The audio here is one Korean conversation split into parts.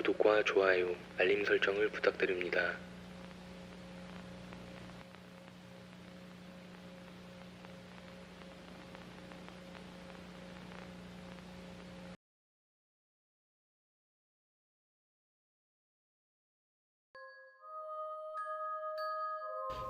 구독과 좋아요, 알림 설정을 부탁드립니다.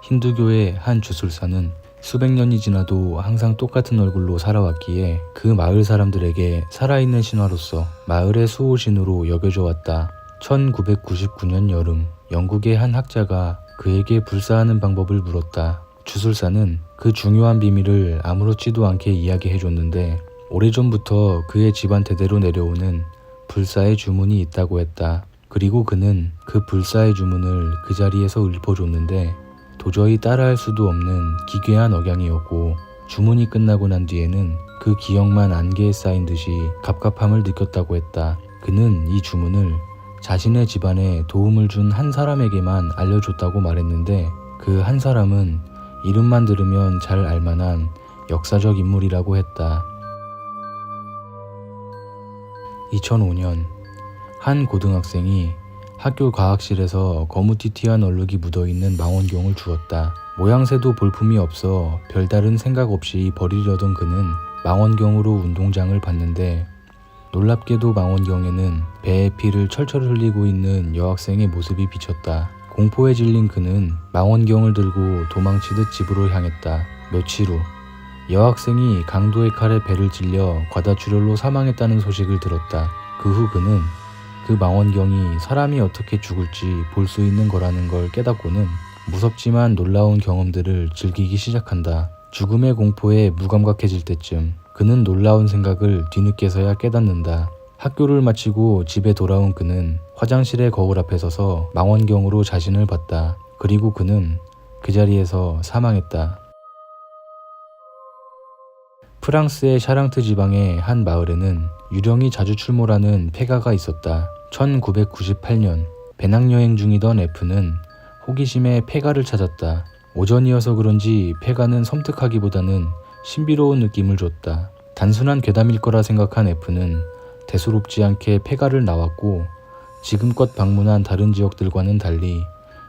힌두교의 한 주술사는 수백 년이 지나도 항상 똑같은 얼굴로 살아왔기에 그 마을 사람들에게 살아있는 신화로서 마을의 수호신으로 여겨져 왔다. 1999년 여름, 영국의 한 학자가 그에게 불사하는 방법을 물었다. 주술사는 그 중요한 비밀을 아무렇지도 않게 이야기해줬는데 오래전부터 그의 집안 대대로 내려오는 불사의 주문이 있다고 했다. 그리고 그는 그 불사의 주문을 그 자리에서 읊어줬는데 도저히 따라할 수도 없는 기괴한 억양이었고 주문이 끝나고 난 뒤에는 그 기억만 안개에 쌓인 듯이 갑갑함을 느꼈다고 했다. 그는 이 주문을 자신의 집안에 도움을 준 한 사람에게만 알려줬다고 말했는데 그 한 사람은 이름만 들으면 잘 알만한 역사적 인물이라고 했다. 2005년 한 고등학생이 학교 과학실에서 거무튀튀한 얼룩이 묻어있는 망원경을 주었다. 모양새도 볼품이 없어 별다른 생각 없이 버리려던 그는 망원경으로 운동장을 봤는데 놀랍게도 망원경에는 배에 피를 철철 흘리고 있는 여학생의 모습이 비쳤다. 공포에 질린 그는 망원경을 들고 도망치듯 집으로 향했다. 며칠 후 여학생이 강도의 칼에 배를 찔려 과다출혈로 사망했다는 소식을 들었다. 그 후 그는 그 망원경이 사람이 어떻게 죽을지 볼 수 있는 거라는 걸 깨닫고는 무섭지만 놀라운 경험들을 즐기기 시작한다. 죽음의 공포에 무감각해질 때쯤 그는 놀라운 생각을 뒤늦게서야 깨닫는다. 학교를 마치고 집에 돌아온 그는 화장실의 거울 앞에 서서 망원경으로 자신을 봤다. 그리고 그는 그 자리에서 사망했다. 프랑스의 샤랑트 지방의 한 마을에는 유령이 자주 출몰하는 폐가가 있었다. 1998년 배낭여행 중이던 F는 호기심에 폐가를 찾았다. 오전이어서 그런지 폐가는 섬뜩하기보다는 신비로운 느낌을 줬다. 단순한 괴담일 거라 생각한 F는 대수롭지 않게 폐가를 나왔고 지금껏 방문한 다른 지역들과는 달리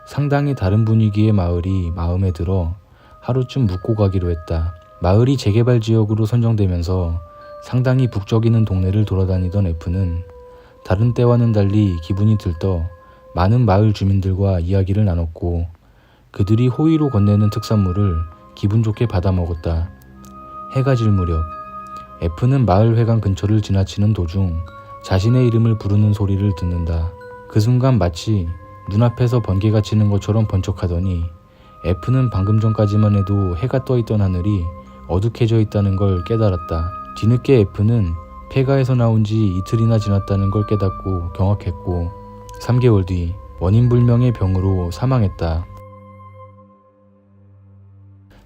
상당히 다른 분위기의 마을이 마음에 들어 하루쯤 묵고 가기로 했다. 마을이 재개발 지역으로 선정되면서 상당히 북적이는 동네를 돌아다니던 F는 다른 때와는 달리 기분이 들떠 많은 마을 주민들과 이야기를 나눴고 그들이 호의로 건네는 특산물을 기분 좋게 받아 먹었다. 해가 질 무렵 F는 마을 회관 근처를 지나치는 도중 자신의 이름을 부르는 소리를 듣는다. 그 순간 마치 눈앞에서 번개가 치는 것처럼 번쩍하더니 F는 방금 전까지만 해도 해가 떠 있던 하늘이 어둑해져 있다는 걸 깨달았다. 뒤늦게 F는 폐가에서 나온 지 이틀이나 지났다는 걸 깨닫고 경악했고 3개월 뒤 원인불명의 병으로 사망했다.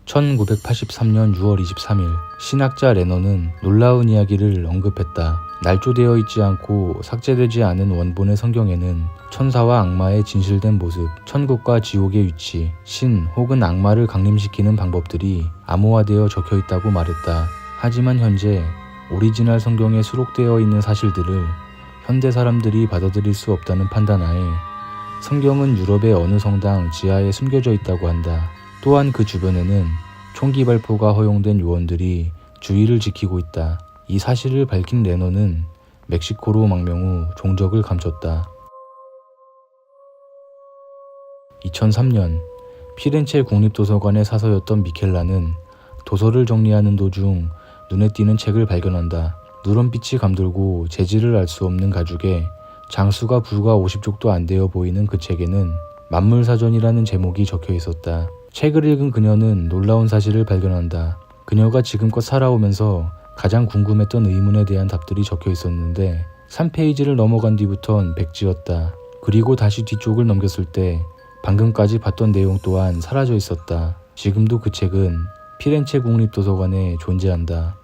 1983년 6월 23일 신학자 레너는 놀라운 이야기를 언급했다. 날조되어 있지 않고 삭제되지 않은 원본의 성경에는 천사와 악마의 진실된 모습, 천국과 지옥의 위치, 신 혹은 악마를 강림시키는 방법들이 암호화되어 적혀 있다고 말했다. 하지만 현재 오리지널 성경에 수록되어 있는 사실들을 현대 사람들이 받아들일 수 없다는 판단하에 성경은 유럽의 어느 성당 지하에 숨겨져 있다고 한다. 또한 그 주변에는 총기 발포가 허용된 요원들이 주의를 지키고 있다. 이 사실을 밝힌 레너는 멕시코로 망명 후 종적을 감췄다. 2003년 피렌체 국립도서관의 사서였던 미켈라는 도서를 정리하는 도중 눈에 띄는 책을 발견한다. 누런빛이 감돌고 재질을 알 수 없는 가죽에 장수가 불과 50쪽도 안 되어 보이는 그 책에는 만물사전이라는 제목이 적혀 있었다. 책을 읽은 그녀는 놀라운 사실을 발견한다. 그녀가 지금껏 살아오면서 가장 궁금했던 의문에 대한 답들이 적혀 있었는데 3페이지를 넘어간 뒤부턴 백지였다. 그리고 다시 뒤쪽을 넘겼을 때 방금까지 봤던 내용 또한 사라져 있었다. 지금도 그 책은 피렌체 국립도서관에 존재한다.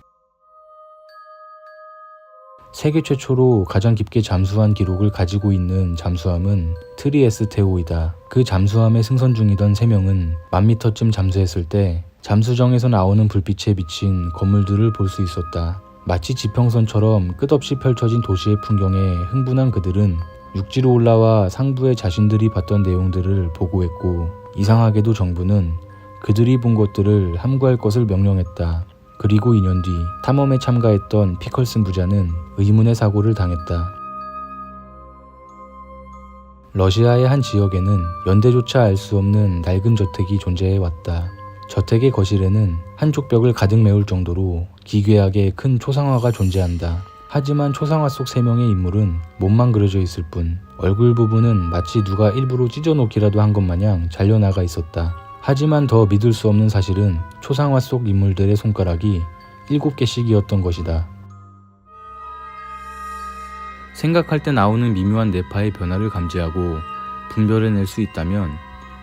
세계 최초로 가장 깊게 잠수한 기록을 가지고 있는 잠수함은 트리에스테오이다. 그 잠수함에 승선 중이던 3명은 만 미터쯤 잠수했을 때 잠수정에서 나오는 불빛에 비친 건물들을 볼 수 있었다. 마치 지평선처럼 끝없이 펼쳐진 도시의 풍경에 흥분한 그들은 육지로 올라와 상부에 자신들이 봤던 내용들을 보고했고 이상하게도 정부는 그들이 본 것들을 함구할 것을 명령했다. 그리고 2년 뒤 탐험에 참가했던 피컬슨 부자는 의문의 사고를 당했다. 러시아의 한 지역에는 연대조차 알 수 없는 낡은 저택이 존재해 왔다. 저택의 거실에는 한쪽 벽을 가득 메울 정도로 기괴하게 큰 초상화가 존재한다. 하지만 초상화 속 세 명의 인물은 몸만 그려져 있을 뿐 얼굴 부분은 마치 누가 일부러 찢어놓기라도 한 것 마냥 잘려나가 있었다. 하지만 더 믿을 수 없는 사실은 초상화 속 인물들의 손가락이 일곱 개씩이었던 것이다. 생각할 때 나오는 미묘한 뇌파의 변화를 감지하고 분별해낼 수 있다면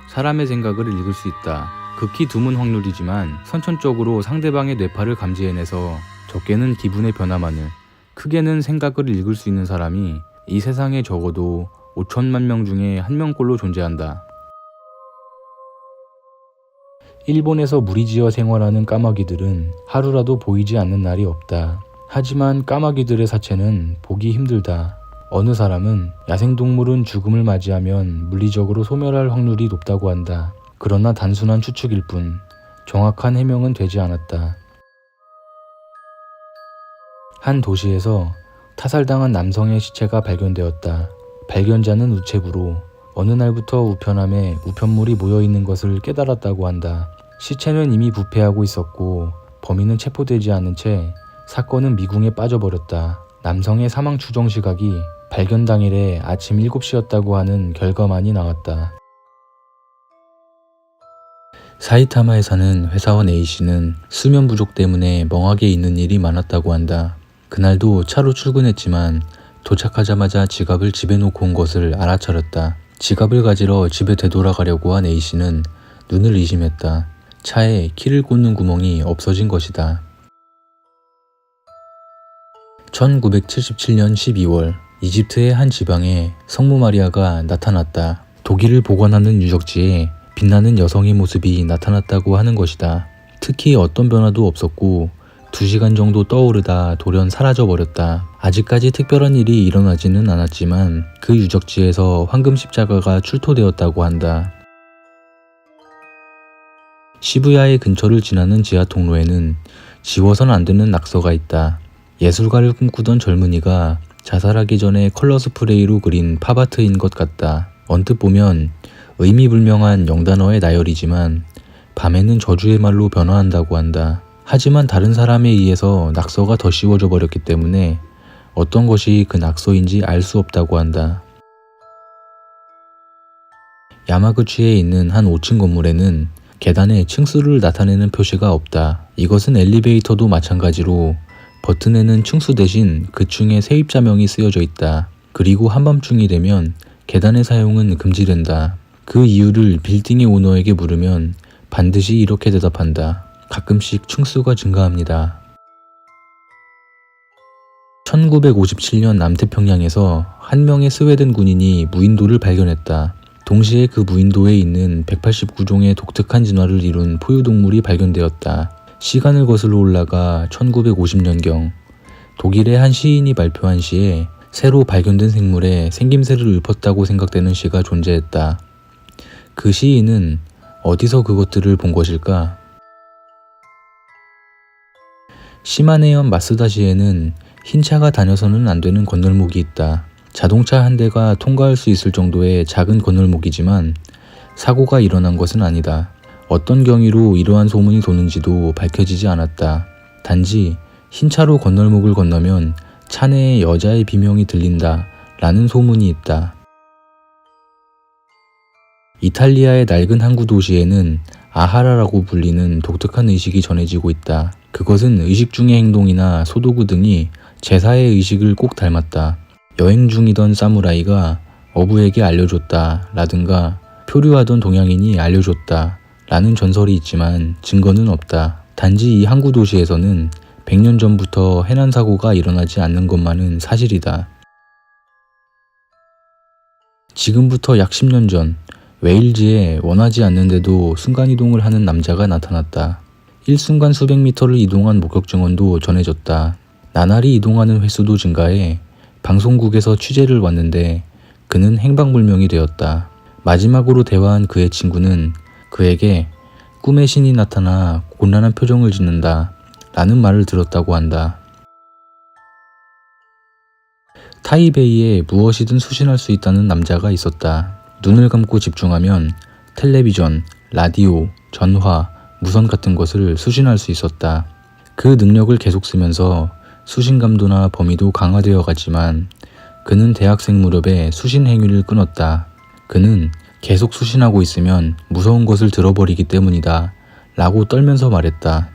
사람의 생각을 읽을 수 있다. 극히 드문 확률이지만 선천적으로 상대방의 뇌파를 감지해내서 적게는 기분의 변화만을 크게는 생각을 읽을 수 있는 사람이 이 세상에 적어도 5천만 명 중에 한 명꼴로 존재한다. 일본에서 무리지어 생활하는 까마귀들은 하루라도 보이지 않는 날이 없다. 하지만 까마귀들의 사체는 보기 힘들다. 어느 사람은 야생동물은 죽음을 맞이하면 물리적으로 소멸할 확률이 높다고 한다. 그러나 단순한 추측일 뿐 정확한 해명은 되지 않았다. 한 도시에서 타살당한 남성의 시체가 발견되었다. 발견자는 우체부로 어느 날부터 우편함에 우편물이 모여 있는 것을 깨달았다고 한다. 시체는 이미 부패하고 있었고 범인은 체포되지 않은 채 사건은 미궁에 빠져버렸다. 남성의 사망 추정 시각이 발견 당일에 아침 7시였다고 하는 결과만이 나왔다. 사이타마에 사는 회사원 A씨는 수면 부족 때문에 멍하게 있는 일이 많았다고 한다. 그날도 차로 출근했지만 도착하자마자 지갑을 집에 놓고 온 것을 알아차렸다. 지갑을 가지러 집에 되돌아가려고 한 A씨는 눈을 의심했다. 차에 키를 꽂는 구멍이 없어진 것이다. 1977년 12월 이집트의 한 지방에 성모 마리아가 나타났다. 독일을 보관하는 유적지에 빛나는 여성의 모습이 나타났다고 하는 것이다. 특히 어떤 변화도 없었고 2시간 정도 떠오르다 돌연 사라져 버렸다. 아직까지 특별한 일이 일어나지는 않았지만 그 유적지에서 황금 십자가가 출토되었다고 한다. 시부야의 근처를 지나는 지하 통로에는 지워선 안 되는 낙서가 있다. 예술가를 꿈꾸던 젊은이가 자살하기 전에 컬러 스프레이로 그린 팝아트인 것 같다. 언뜻 보면 의미불명한 영단어의 나열이지만 밤에는 저주의 말로 변화한다고 한다. 하지만 다른 사람에 의해서 낙서가 더 씌워져 버렸기 때문에 어떤 것이 그 낙서인지 알 수 없다고 한다. 야마구치에 있는 한 5층 건물에는 계단에 층수를 나타내는 표시가 없다. 이것은 엘리베이터도 마찬가지로 버튼에는 층수 대신 그 층의 세입자명이 쓰여져 있다. 그리고 한밤중이 되면 계단의 사용은 금지된다. 그 이유를 빌딩의 오너에게 물으면 반드시 이렇게 대답한다. 가끔씩 층수가 증가합니다. 1957년 남태평양에서 한 명의 스웨덴 군인이 무인도를 발견했다. 동시에 그 무인도에 있는 189종의 독특한 진화를 이룬 포유동물이 발견되었다. 시간을 거슬러 올라가 1950년경 독일의 한 시인이 발표한 시에 새로 발견된 생물에 생김새를 읊었다고 생각되는 시가 존재했다. 그 시인은 어디서 그것들을 본 것일까? 시마네현 마스다시에는 흰 차가 다녀서는 안 되는 건널목이 있다. 자동차 한 대가 통과할 수 있을 정도의 작은 건널목이지만 사고가 일어난 것은 아니다. 어떤 경위로 이러한 소문이 도는지도 밝혀지지 않았다. 단지 흰 차로 건널목을 건너면 차 내에 여자의 비명이 들린다 라는 소문이 있다. 이탈리아의 낡은 항구 도시에는 아하라라고 불리는 독특한 의식이 전해지고 있다. 그것은 의식 중의 행동이나 소도구 등이 제사의 의식을 꼭 닮았다. 여행 중이던 사무라이가 어부에게 알려줬다 라든가 표류하던 동양인이 알려줬다 라는 전설이 있지만 증거는 없다. 단지 이 항구 도시에서는 100년 전부터 해난 사고가 일어나지 않는 것만은 사실이다. 지금부터 약 10년 전 웨일즈에 원하지 않는데도 순간이동을 하는 남자가 나타났다. 일순간 수백 미터를 이동한 목격 증언도 전해졌다. 나날이 이동하는 횟수도 증가해 방송국에서 취재를 왔는데 그는 행방불명이 되었다. 마지막으로 대화한 그의 친구는 그에게 꿈의 신이 나타나 곤란한 표정을 짓는다. 라는 말을 들었다고 한다. 타이베이에 무엇이든 수신할 수 있다는 남자가 있었다. 눈을 감고 집중하면 텔레비전, 라디오, 전화, 무선 같은 것을 수신할 수 있었다. 그 능력을 계속 쓰면서 수신감도나 범위도 강화되어 가지만 그는 대학생 무렵에 수신 행위를 끊었다. 그는 계속 수신하고 있으면 무서운 것을 들어버리기 때문이다. 라고 떨면서 말했다.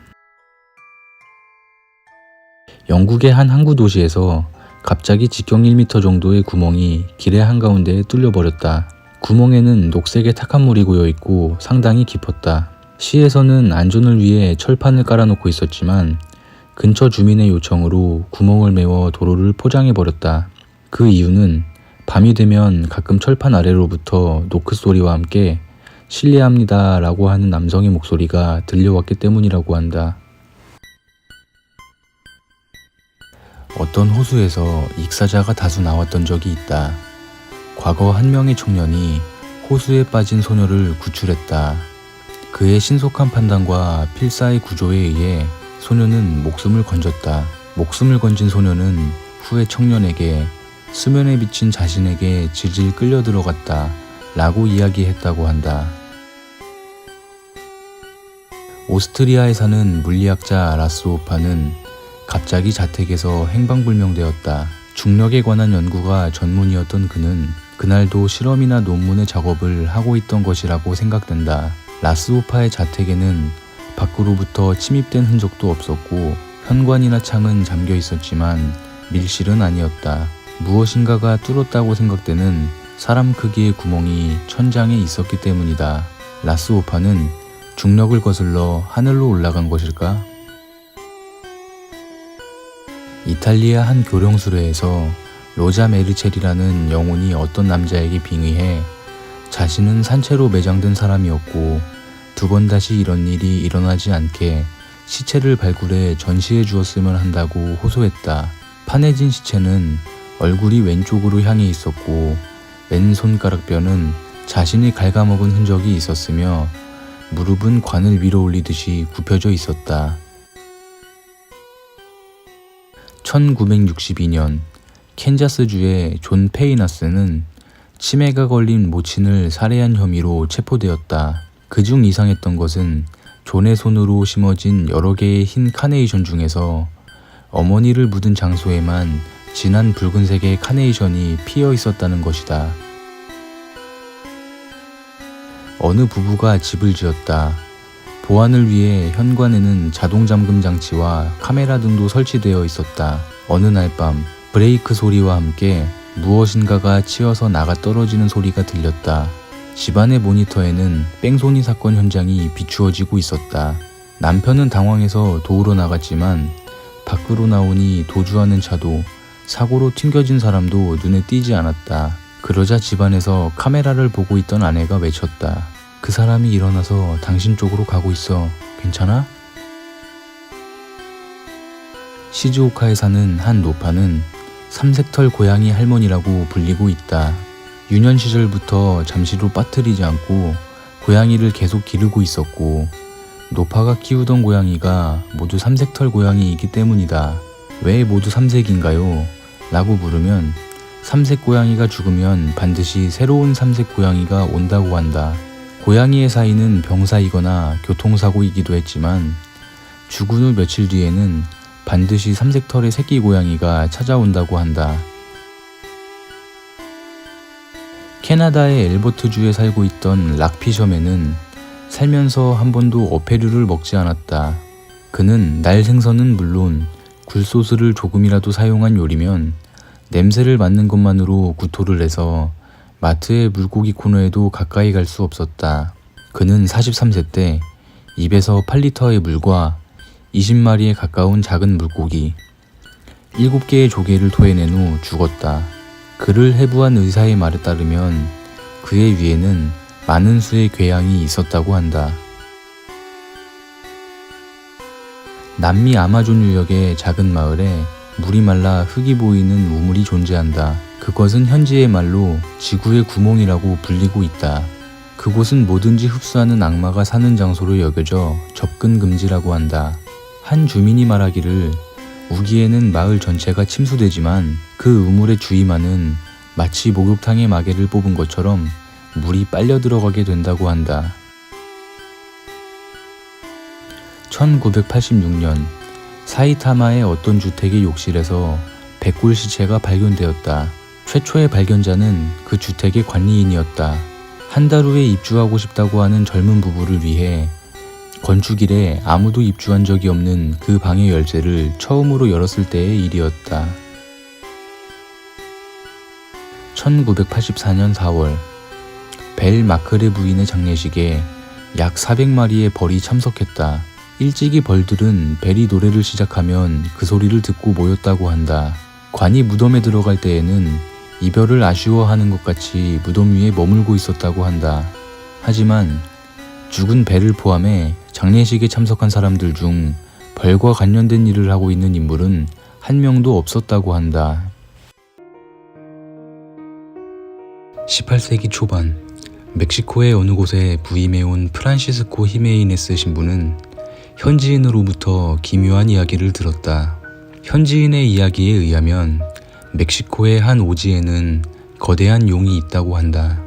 영국의 한 항구 도시에서 갑자기 직경 1m 정도의 구멍이 길의 한가운데에 뚫려버렸다. 구멍에는 녹색의 탁한 물이 고여 있고 상당히 깊었다. 시에서는 안전을 위해 철판을 깔아놓고 있었지만 근처 주민의 요청으로 구멍을 메워 도로를 포장해 버렸다. 그 이유는 밤이 되면 가끔 철판 아래로부터 노크 소리와 함께 실례합니다 라고 하는 남성의 목소리가 들려왔기 때문이라고 한다. 어떤 호수에서 익사자가 다수 나왔던 적이 있다. 과거 한 명의 청년이 호수에 빠진 소녀를 구출했다. 그의 신속한 판단과 필사의 구조에 의해 소녀는 목숨을 건졌다. 목숨을 건진 소녀는 후에 청년에게 수면에 비친 자신에게 질질 끌려 들어갔다. 라고 이야기했다고 한다. 오스트리아에 사는 물리학자 라스오파는 갑자기 자택에서 행방불명되었다. 중력에 관한 연구가 전문이었던 그는 그날도 실험이나 논문의 작업을 하고 있던 것이라고 생각된다. 라스오파의 자택에는 밖으로부터 침입된 흔적도 없었고 현관이나 창은 잠겨 있었지만 밀실은 아니었다. 무엇인가가 뚫었다고 생각되는 사람 크기의 구멍이 천장에 있었기 때문이다. 라스오파는 중력을 거슬러 하늘로 올라간 것일까? 이탈리아 한 교령 수레에서 로자 메르첼이라는 영혼이 어떤 남자에게 빙의해 자신은 산채로 매장된 사람이었고 두 번 다시 이런 일이 일어나지 않게 시체를 발굴해 전시해 주었으면 한다고 호소했다. 파내진 시체는 얼굴이 왼쪽으로 향해 있었고 왼손가락뼈는 자신이 갉아먹은 흔적이 있었으며 무릎은 관을 위로 올리듯이 굽혀져 있었다. 1962년 캔자스주의 존 페이나스는 치매가 걸린 모친을 살해한 혐의로 체포되었다. 그중 이상했던 것은 존의 손으로 심어진 여러 개의 흰 카네이션 중에서 어머니를 묻은 장소에만 진한 붉은색의 카네이션이 피어 있었다는 것이다. 어느 부부가 집을 지었다. 보안을 위해 현관에는 자동 잠금 장치와 카메라 등도 설치되어 있었다. 어느 날 밤 브레이크 소리와 함께 무엇인가가 치어서 나가 떨어지는 소리가 들렸다. 집안의 모니터에는 뺑소니 사건 현장이 비추어지고 있었다. 남편은 당황해서 도우러 나갔지만 밖으로 나오니 도주하는 차도 사고로 튕겨진 사람도 눈에 띄지 않았다. 그러자 집안에서 카메라를 보고 있던 아내가 외쳤다. 그 사람이 일어나서 당신 쪽으로 가고 있어. 괜찮아? 시즈오카에 사는 한 노파는 삼색털 고양이 할머니라고 불리고 있다. 유년 시절부터 잠시도 빠뜨리지 않고 고양이를 계속 기르고 있었고 노파가 키우던 고양이가 모두 삼색털 고양이이기 때문이다. 왜 모두 삼색인가요? 라고 물으면 삼색 고양이가 죽으면 반드시 새로운 삼색 고양이가 온다고 한다. 고양이의 사이는 병사이거나 교통사고이기도 했지만 죽은 후 며칠 뒤에는 반드시 삼색털의 새끼 고양이가 찾아온다고 한다. 캐나다의 엘버트주에 살고 있던 락피셔맨은 살면서 한 번도 어패류를 먹지 않았다. 그는 날 생선은 물론 굴소스를 조금이라도 사용한 요리면 냄새를 맡는 것만으로 구토를 해서 마트의 물고기 코너에도 가까이 갈 수 없었다. 그는 43세 때 입에서 8리터의 물과 20마리에 가까운 작은 물고기, 7개의 조개를 토해낸 후 죽었다. 그를 해부한 의사의 말에 따르면 그의 위에는 많은 수의 궤양이 있었다고 한다. 남미 아마존 유역의 작은 마을에 물이 말라 흙이 보이는 우물이 존재한다. 그것은 현지의 말로 지구의 구멍이라고 불리고 있다. 그곳은 뭐든지 흡수하는 악마가 사는 장소로 여겨져 접근 금지라고 한다. 한 주민이 말하기를 우기에는 마을 전체가 침수되지만 그 우물의 주위만은 마치 목욕탕의 마개를 뽑은 것처럼 물이 빨려 들어가게 된다고 한다. 1986년 사이타마의 어떤 주택의 욕실에서 백골 시체가 발견되었다. 최초의 발견자는 그 주택의 관리인이었다. 한 달 후에 입주하고 싶다고 하는 젊은 부부를 위해 건축일에 아무도 입주한 적이 없는 그 방의 열쇠를 처음으로 열었을 때의 일이었다. 1984년 4월 벨 마크레 부인의 장례식에 약 400마리의 벌이 참석했다. 일찍이 벌들은 벨이 노래를 시작하면 그 소리를 듣고 모였다고 한다. 관이 무덤에 들어갈 때에는 이별을 아쉬워하는 것 같이 무덤 위에 머물고 있었다고 한다. 하지만 죽은 벨을 포함해 장례식에 참석한 사람들 중 벌과 관련된 일을 하고 있는 인물은 한 명도 없었다고 한다. 18세기 초반 멕시코의 어느 곳에 부임해온 프란시스코 히메이네스 신부는 현지인으로부터 기묘한 이야기를 들었다. 현지인의 이야기에 의하면 멕시코의 한 오지에는 거대한 용이 있다고 한다.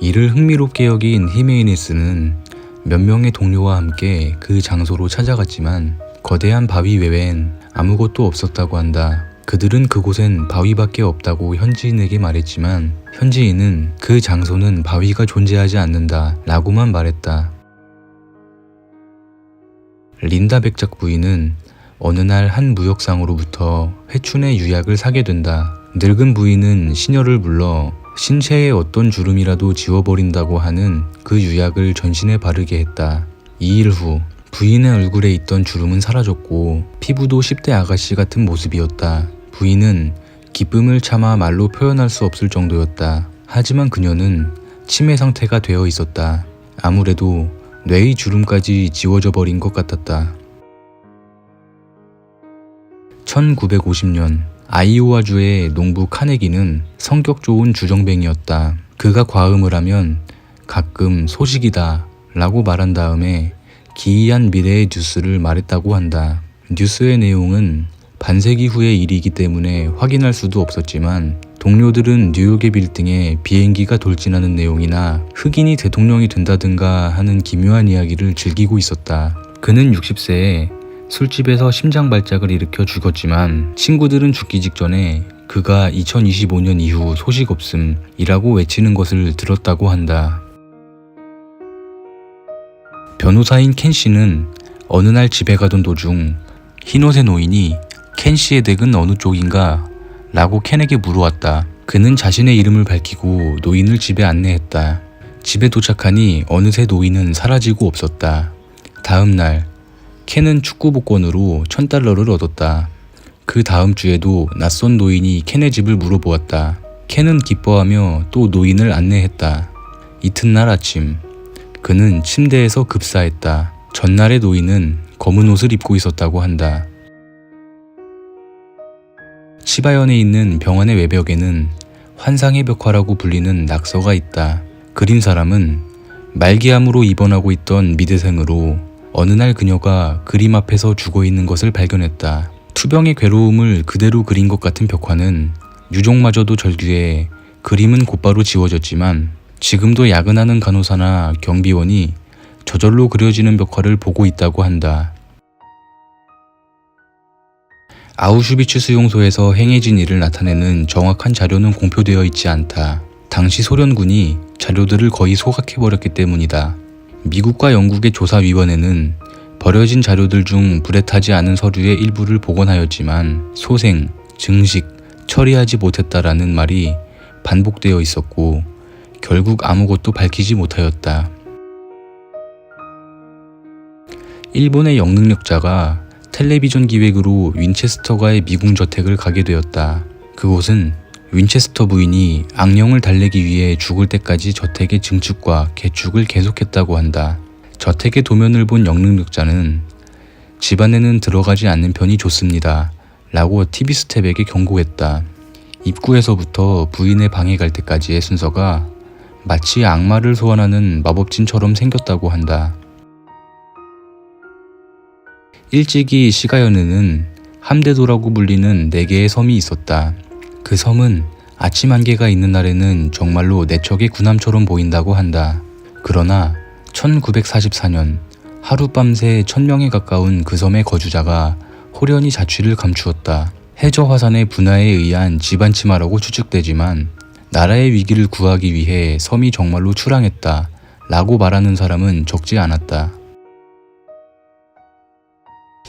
이를 흥미롭게 여긴 히메이네스는 몇 명의 동료와 함께 그 장소로 찾아갔지만 거대한 바위 외엔 아무것도 없었다고 한다. 그들은 그곳엔 바위밖에 없다고 현지인에게 말했지만 현지인은 그 장소는 바위가 존재하지 않는다 라고만 말했다. 린다 백작 부인은 어느 날 한 무역상으로부터 회춘의 유약을 사게 된다. 늙은 부인은 시녀를 불러 신체의 어떤 주름이라도 지워버린다고 하는 그 유약을 전신에 바르게 했다. 2일 후 부인의 얼굴에 있던 주름은 사라졌고 피부도 10대 아가씨 같은 모습이었다. 부인은 기쁨을 참아 말로 표현할 수 없을 정도였다. 하지만 그녀는 치매 상태가 되어 있었다. 아무래도 뇌의 주름까지 지워져 버린 것 같았다. 1950년 아이오와주의 농부 카네기는 성격 좋은 주정뱅이였다. 그가 과음을 하면 가끔 소식이다 라고 말한 다음에 기이한 미래의 뉴스를 말했다고 한다. 뉴스의 내용은 반세기 후의 일이기 때문에 확인할 수도 없었지만 동료들은 뉴욕의 빌딩에 비행기가 돌진하는 내용이나 흑인이 대통령이 된다든가 하는 기묘한 이야기를 즐기고 있었다. 그는 60세에 술집에서 심장 발작을 일으켜 죽었지만 친구들은 죽기 직전에 그가 2025년 이후 소식 없음이라고 외치는 것을 들었다고 한다. 변호사인 켄 씨는 어느 날 집에 가던 도중 흰옷의 노인이 켄 씨의 댁은 어느 쪽인가? 라고 켄에게 물어왔다. 그는 자신의 이름을 밝히고 노인을 집에 안내했다. 집에 도착하니 어느새 노인은 사라지고 없었다. 다음 날 켄은 축구 복권으로 천 달러를 얻었다. 그 다음 주에도 낯선 노인이 켄의 집을 물어보았다. 켄은 기뻐하며 또 노인을 안내했다. 이튿날 아침 그는 침대에서 급사했다. 전날의 노인은 검은 옷을 입고 있었다고 한다. 치바현에 있는 병원의 외벽에는 환상의 벽화라고 불리는 낙서가 있다. 그린 사람은 말기암으로 입원하고 있던 미대생으로 어느 날 그녀가 그림 앞에서 죽어 있는 것을 발견했다. 투병의 괴로움을 그대로 그린 것 같은 벽화는 유족마저도 절규해 그림은 곧바로 지워졌지만 지금도 야근하는 간호사나 경비원이 저절로 그려지는 벽화를 보고 있다고 한다. 아우슈비츠 수용소에서 행해진 일을 나타내는 정확한 자료는 공표되어 있지 않다. 당시 소련군이 자료들을 거의 소각해버렸기 때문이다. 미국과 영국의 조사위원회는 버려진 자료들 중 불에 타지 않은 서류의 일부를 복원하였지만 소생, 증식, 처리하지 못했다라는 말이 반복되어 있었고 결국 아무것도 밝히지 못하였다. 일본의 영능력자가 텔레비전 기획으로 윈체스터가의 미궁 저택을 가게 되었다. 그곳은 윈체스터 부인이 악령을 달래기 위해 죽을 때까지 저택의 증축과 개축을 계속했다고 한다. 저택의 도면을 본 영능력자는 집안에는 들어가지 않는 편이 좋습니다. 라고 TV 스텝에게 경고했다. 입구에서부터 부인의 방에 갈 때까지의 순서가 마치 악마를 소환하는 마법진처럼 생겼다고 한다. 일찍이 시가연에는 함대도라고 불리는 네 개의 섬이 있었다. 그 섬은 아침 안개가 있는 날에는 정말로 내척의 군함처럼 보인다고 한다. 그러나 1944년 하룻밤새 천명에 가까운 그 섬의 거주자가 호련히 자취를 감추었다. 해저 화산의 분화에 의한 집안 침하라고 추측되지만 나라의 위기를 구하기 위해 섬이 정말로 출항했다. 라고 말하는 사람은 적지 않았다.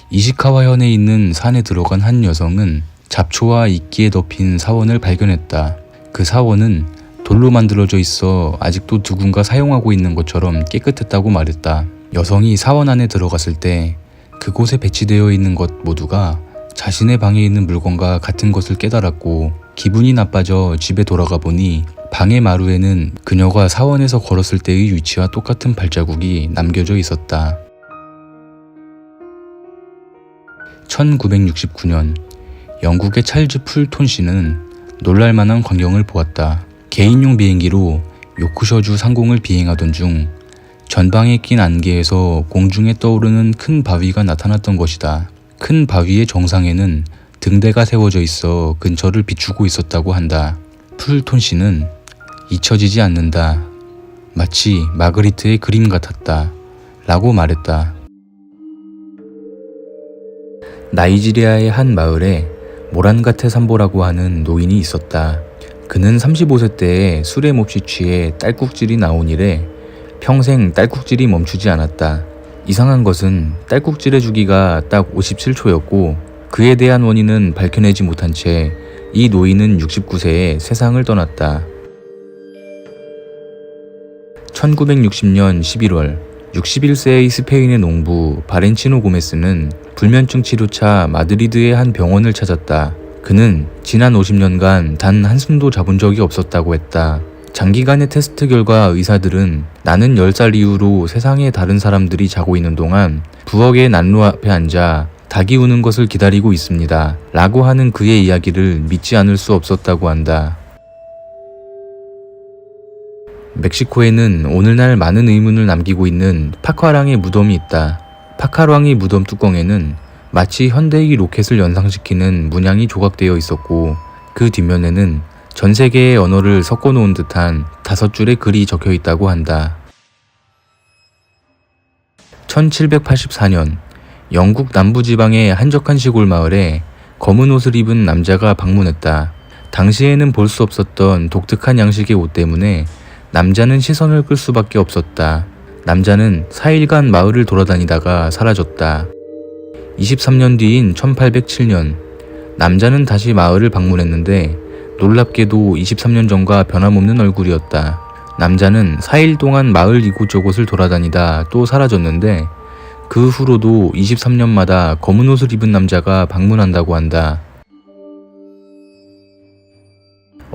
이시카와현에 있는 산에 들어간 한 여성은 잡초와 이끼에 덮인 사원을 발견했다. 그 사원은 돌로 만들어져 있어 아직도 누군가 사용하고 있는 것처럼 깨끗했다고 말했다. 여성이 사원 안에 들어갔을 때 그곳에 배치되어 있는 것 모두가 자신의 방에 있는 물건과 같은 것을 깨달았고 기분이 나빠져 집에 돌아가 보니 방의 마루에는 그녀가 사원에서 걸었을 때의 위치와 똑같은 발자국이 남겨져 있었다. 1969년 영국의 찰즈 풀톤 씨는 놀랄만한 광경을 보았다. 개인용 비행기로 요크셔주 상공을 비행하던 중 전방에 낀 안개에서 공중에 떠오르는 큰 바위가 나타났던 것이다. 큰 바위의 정상에는 등대가 세워져 있어 근처를 비추고 있었다고 한다. 풀톤 씨는 잊혀지지 않는다. 마치 마그리트의 그림 같았다. 라고 말했다. 나이지리아의 한 마을에 모란가테 삼보라고 하는 노인이 있었다. 그는 35세 때에 술에 몹시 취해 딸꾹질이 나온 이래 평생 딸꾹질이 멈추지 않았다. 이상한 것은 딸꾹질의 주기가 딱 57초였고 그에 대한 원인은 밝혀내지 못한 채 이 노인은 69세에 세상을 떠났다. 1960년 11월 61세의 스페인의 농부 바렌치노 고메스는 불면증 치료차 마드리드의 한 병원을 찾았다. 그는 지난 50년간 단 한숨도 자본 적이 없었다고 했다. 장기간의 테스트 결과 의사들은 나는 10살 이후로 세상에 다른 사람들이 자고 있는 동안 부엌의 난로 앞에 앉아 닭이 우는 것을 기다리고 있습니다. 라고 하는 그의 이야기를 믿지 않을 수 없었다고 한다. 멕시코에는 오늘날 많은 의문을 남기고 있는 파카랑의 무덤이 있다. 파카랑의 무덤 뚜껑에는 마치 현대의 로켓을 연상시키는 문양이 조각되어 있었고 그 뒷면에는 전 세계의 언어를 섞어 놓은 듯한 다섯 줄의 글이 적혀 있다고 한다. 1784년 영국 남부지방의 한적한 시골 마을에 검은 옷을 입은 남자가 방문했다. 당시에는 볼 수 없었던 독특한 양식의 옷 때문에 남자는 시선을 끌 수밖에 없었다. 남자는 4일간 마을을 돌아다니다가 사라졌다. 23년 뒤인 1807년, 남자는 다시 마을을 방문했는데 놀랍게도 23년 전과 변함없는 얼굴이었다. 남자는 4일 동안 마을 이곳저곳을 돌아다니다 또 사라졌는데 그 후로도 23년마다 검은 옷을 입은 남자가 방문한다고 한다.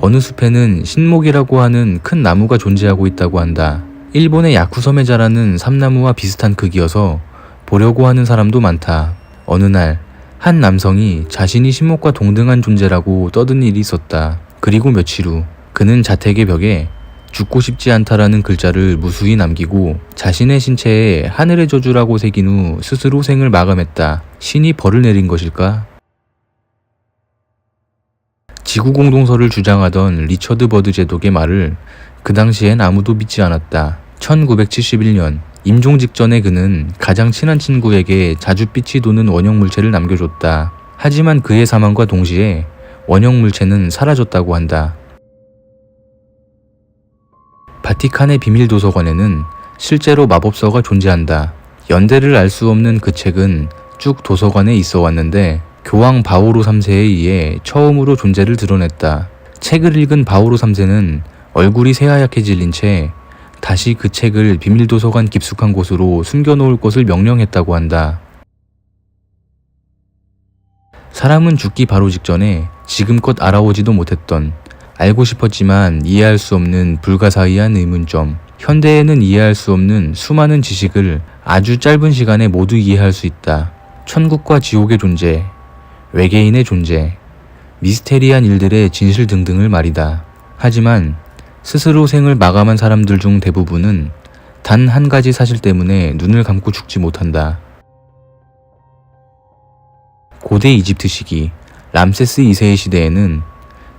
어느 숲에는 신목이라고 하는 큰 나무가 존재하고 있다고 한다. 일본의 야쿠섬에 자라는 삼나무와 비슷한 크기여서 보려고 하는 사람도 많다. 어느 날, 한 남성이 자신이 신목과 동등한 존재라고 떠든 일이 있었다. 그리고 며칠 후, 그는 자택의 벽에 죽고 싶지 않다라는 글자를 무수히 남기고 자신의 신체에 하늘의 저주라고 새긴 후 스스로 생을 마감했다. 신이 벌을 내린 것일까? 지구 공동설을 주장하던 리처드 버드 제독의 말을 그 당시엔 아무도 믿지 않았다. 1971년 임종 직전에 그는 가장 친한 친구에게 자줏빛이 도는 원형 물체를 남겨줬다. 하지만 그의 사망과 동시에 원형 물체는 사라졌다고 한다. 바티칸의 비밀 도서관에는 실제로 마법서가 존재한다. 연대를 알 수 없는 그 책은 쭉 도서관에 있어 왔는데 교황 바오로 3세에 의해 처음으로 존재를 드러냈다. 책을 읽은 바오로 3세는 얼굴이 새하얗게 질린 채 다시 그 책을 비밀 도서관 깊숙한 곳으로 숨겨놓을 것을 명령했다고 한다. 사람은 죽기 바로 직전에 지금껏 알아오지도 못했던 알고 싶었지만 이해할 수 없는 불가사의한 의문점, 현대에는 이해할 수 없는 수많은 지식을 아주 짧은 시간에 모두 이해할 수 있다. 천국과 지옥의 존재, 외계인의 존재, 미스테리한 일들의 진실 등등을 말이다. 하지만 스스로 생을 마감한 사람들 중 대부분은 단 한 가지 사실 때문에 눈을 감고 죽지 못한다. 고대 이집트 시기 람세스 2세의 시대에는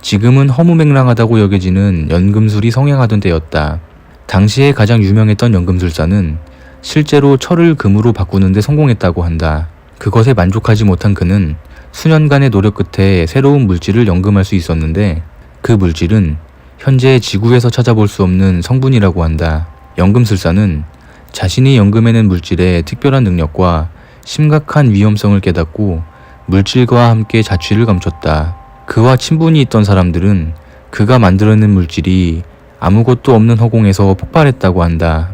지금은 허무맹랑하다고 여겨지는 연금술이 성행하던 때였다. 당시에 가장 유명했던 연금술사는 실제로 철을 금으로 바꾸는데 성공했다고 한다. 그것에 만족하지 못한 그는 수년간의 노력 끝에 새로운 물질을 연금할 수 있었는데 그 물질은 현재 지구에서 찾아볼 수 없는 성분이라고 한다. 연금술사는 자신이 연금해낸 물질의 특별한 능력과 심각한 위험성을 깨닫고 물질과 함께 자취를 감췄다. 그와 친분이 있던 사람들은 그가 만들어낸 물질이 아무것도 없는 허공에서 폭발했다고 한다.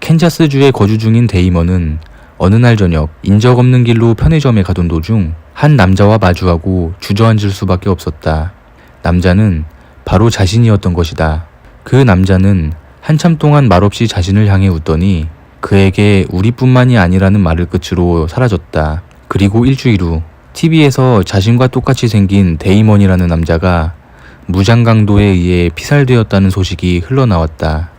캔자스주에 거주 중인 데이먼은 어느 날 저녁 인적 없는 길로 편의점에 가던 도중 한 남자와 마주하고 주저앉을 수밖에 없었다. 남자는 바로 자신이었던 것이다. 그 남자는 한참 동안 말없이 자신을 향해 웃더니 그에게 우리뿐만이 아니라는 말을 끝으로 사라졌다. 그리고 일주일 후 TV에서 자신과 똑같이 생긴 데이먼이라는 남자가 무장강도에 의해 피살되었다는 소식이 흘러나왔다.